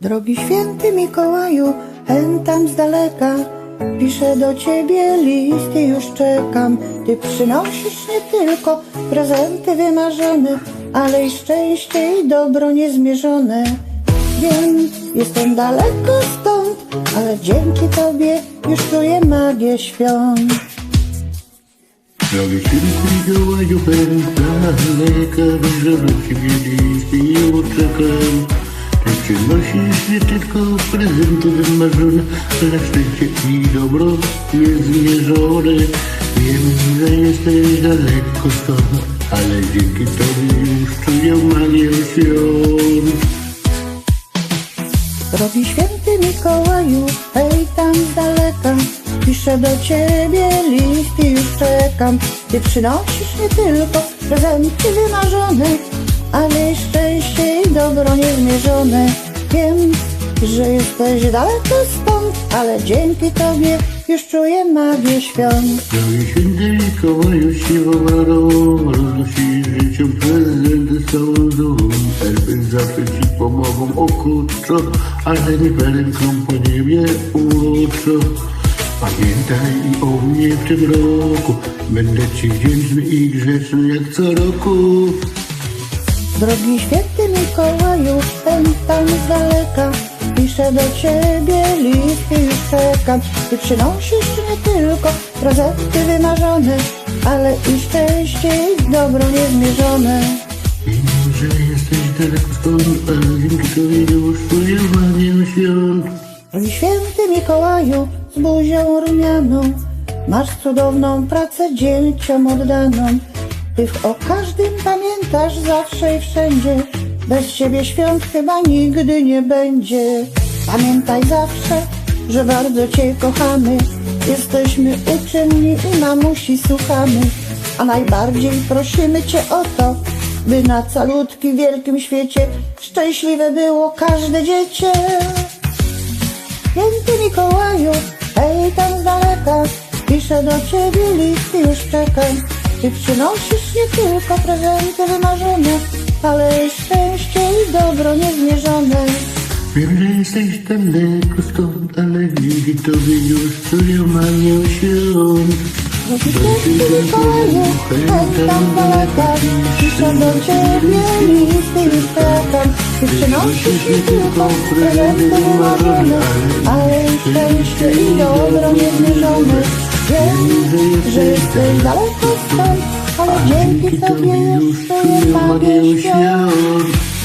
Drogi święty Mikołaju, hen tam z daleka, piszę do ciebie list i już czekam. Ty przynosisz nie tylko prezenty wymarzone, ale i szczęście i dobro niezmierzone. Wiem, jestem daleko stąd, ale dzięki tobie już czuję magię świąt. Drogi święty Mikołaju, pęta daleka, że do ciebie list i ją czekam. Przynosisz nie tylko prezenty wymarzone, ale szczęście i dobro niezmierzone. Wiem, że jesteś daleko stąd, ale dzięki tobie już czuję magię świąt. Drogi święty Mikołaju, hej tam z daleka, piszę do ciebie list i już czekam. Ty przynosisz nie tylko prezenty wymarzone, ale szczęście i dobro niezmierzone. Wiem, że jesteś daleko stąd, ale dzięki tobie już czuję magię świąt. Święty Mikołaju, siwą rarą, roznosi życiu prezenty z całą dumą. Elfy zawsze ci pomogą okutco, ale mi ręką po niebie uroczą. Pamiętaj i o mnie w tym roku, będę ci wdzięczny i grzeczny jak co roku. Drogi święty Mikołaju, ten tam z daleka, piszę do ciebie list i już czekam. Ty przynosisz nie tylko prezenty wymarzone, ale i szczęście i dobro niezmierzone. Wiem, że jesteś daleko stąd, ale dzięki tobie już czuję magię świąt. Drogi święty Mikołaju, z buzią rumianą, masz cudowną pracę dzieciom oddaną. Ty o każdym pamiętasz zawsze i wszędzie, bez ciebie świąt chyba nigdy nie będzie. Pamiętaj zawsze, że bardzo cię kochamy, jesteśmy uczynni i mamusi słuchamy, a najbardziej prosimy cię o to, by na calutkim wielkim świecie szczęśliwe było każde dziecię. Święty Mikołaju, hej tam z daleka, piszę do ciebie list i już czekam. Ty przynosisz nie tylko prezenty wymarzone, ale i szczęście i dobro niezmierzone. Wiem, że jesteś daleko stąd, ale dzięki tobie już czuję magię świąt. Tam z daleka, piszę do ciebie list i czekam. Ty przynosisz nie tylko prezenty wymarzone, szczęście i dobro niezmierzone. Wiem, że jesteś daleko stąd, ale dzięki tobie już czuję magię świąt.